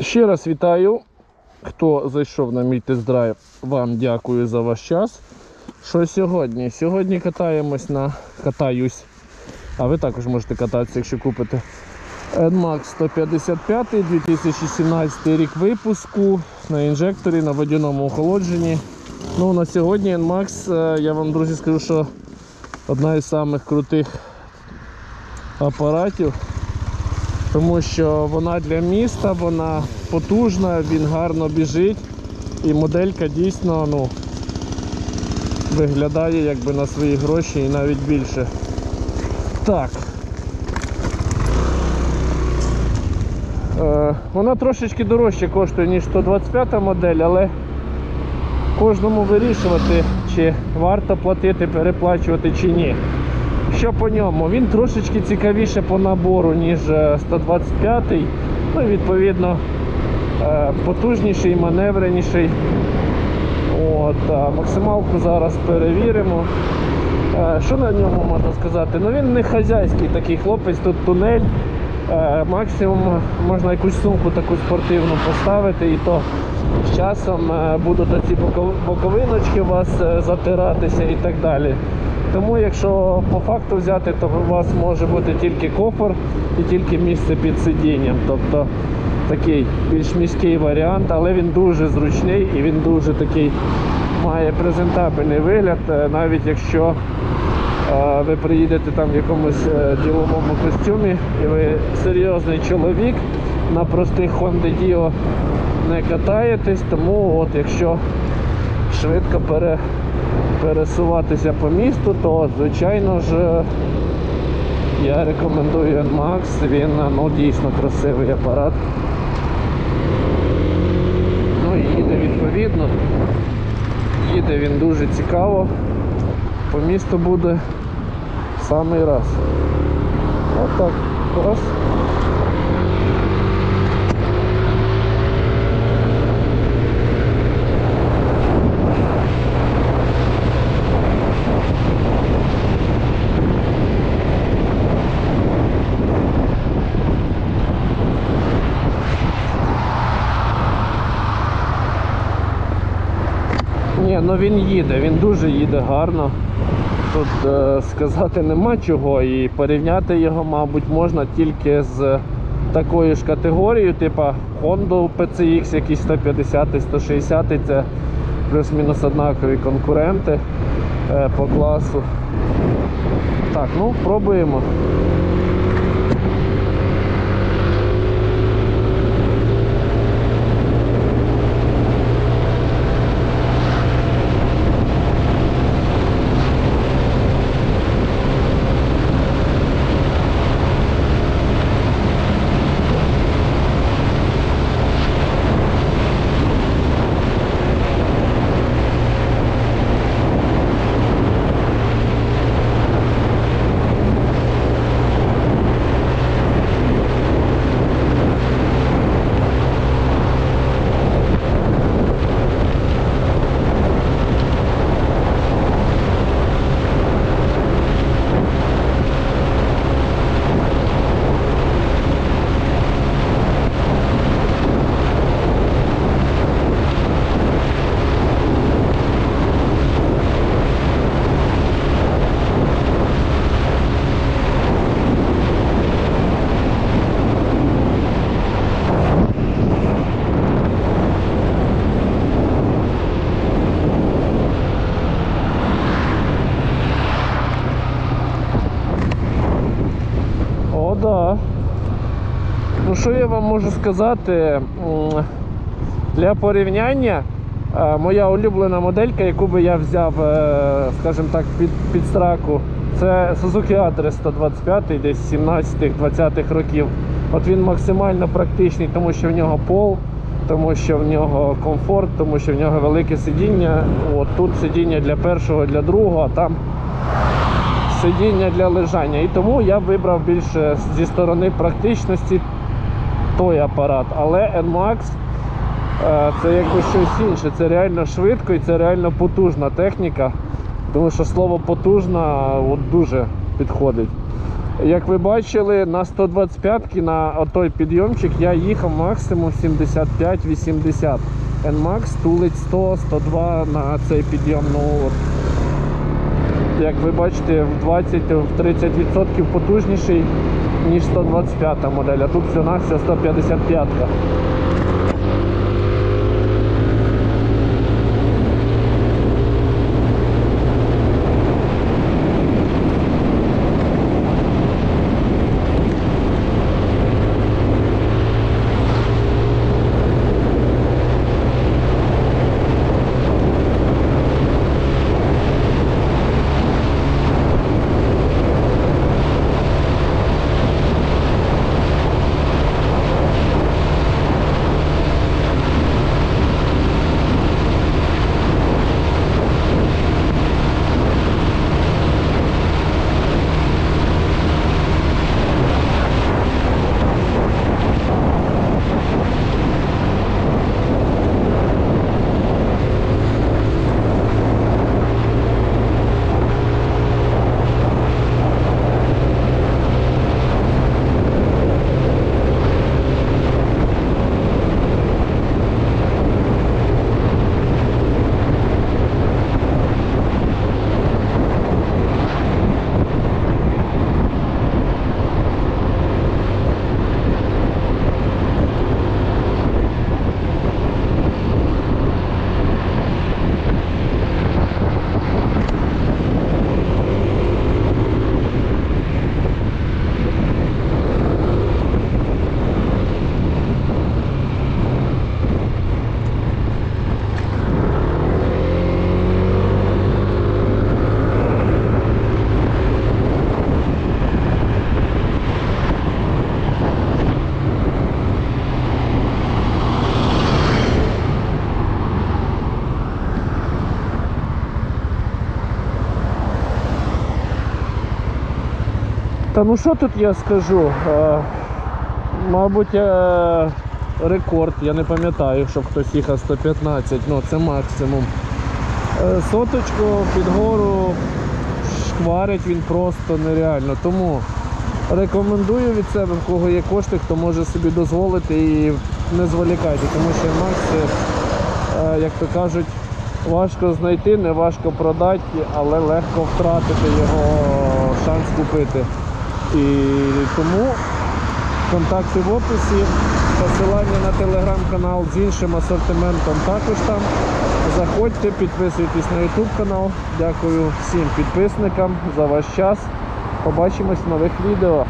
Ще раз вітаю. Хто зайшов на мій тест-драйв, вам дякую за ваш час. Що сьогодні? Сьогодні катаємось на катаюсь. А ви також можете кататися, якщо купите. NMAX 155 2017 рік випуску на інжекторі, на водяному охолодженні. Ну, на сьогодні NMAX, е, я вам, друзі, скажу, що одна із самих крутих апаратів, тому що вона для міста, вона потужна, він гарно біжить і моделька дійсно ну, виглядає якби на свої гроші і навіть більше. Так. Е, вона трошечки дорожче коштує, ніж 125 модель, але кожному вирішувати, чи варто платити, переплачувати чи ні. Що по ньому? Він трошечки цікавіше по набору, ніж е, 125 Ну відповідно е, потужніший, маневреніший. От, максималку зараз перевіримо. Е, Що на ньому можна сказати? Ну він не хазяйський такий хлопець, тут тунель. Е, Максимум можна якусь сумку таку спортивну поставити і то з часом е, будуть оці боковиночки у вас е, затиратися і так далі. Тому якщо по факту взяти, то у вас може бути тільки кофр і тільки місце під сидінням. Тобто такий більш міський варіант, але він дуже зручний і він дуже такий має презентабельний вигляд, е, навіть якщо ви приїдете там в якомусь діловому костюмі і ви серйозний чоловік на простих Honda Dio не катаєтесь, тому от якщо швидко пере, пересуватися по місту, то звичайно ж я рекомендую NMAX, він ну, дійсно красивий апарат. Ну і їде відповідно. Їде він дуже цікаво. По місту буде в самий раз. Отак. Раз. Ну він їде, він дуже їде гарно. Тут е, сказати нема чого і порівняти його, мабуть, можна тільки з такою ж категорією, типу Honda PCX, якісь 150 160 це плюс-мінус однакові конкуренти е, по класу. Так, ну пробуємо. Що я вам можу сказати? Для порівняння е, моя улюблена моделька, яку би я взяв, е, скажімо так, під, під страку, це Suzuki Address 125 десь 17-20-х років. От він максимально практичний, тому що в нього пол, тому що в нього комфорт, тому що в нього велике сидіння. От тут сидіння для першого, для другого, а там сидіння для лежання. І тому я вибрав більше зі сторони практичності той апарат. Але NMAX е, це якби щось інше. Це реально швидко і це реально потужна техніка. Тому що слово потужна от дуже підходить. Як ви бачили, на 125 на той підйомчик я їхав максимум 75-80. NMAX тулить 100-102 на цей підйом. Ну, от, як ви бачите, в 20-30% потужніший, ніж 125 модель, а тут все на все 155. Та ну що тут я скажу? Е, мабуть, е, рекорд, я не пам'ятаю, щоб хтось їхав 115, ну це максимум. Е, соточку під гору шкварить він просто нереально. Тому рекомендую від себе, в кого є кошти, хто може собі дозволити і не зволікайте, тому що Макс, е, як то кажуть, важко знайти, не важко продати, але легко втратити його шанс купити. І тому контакти в описі, посилання на телеграм-канал з іншим асортиментом також там. Заходьте, підписуйтесь на YouTube канал. Дякую всім підписникам за ваш час. Побачимось в нових відео.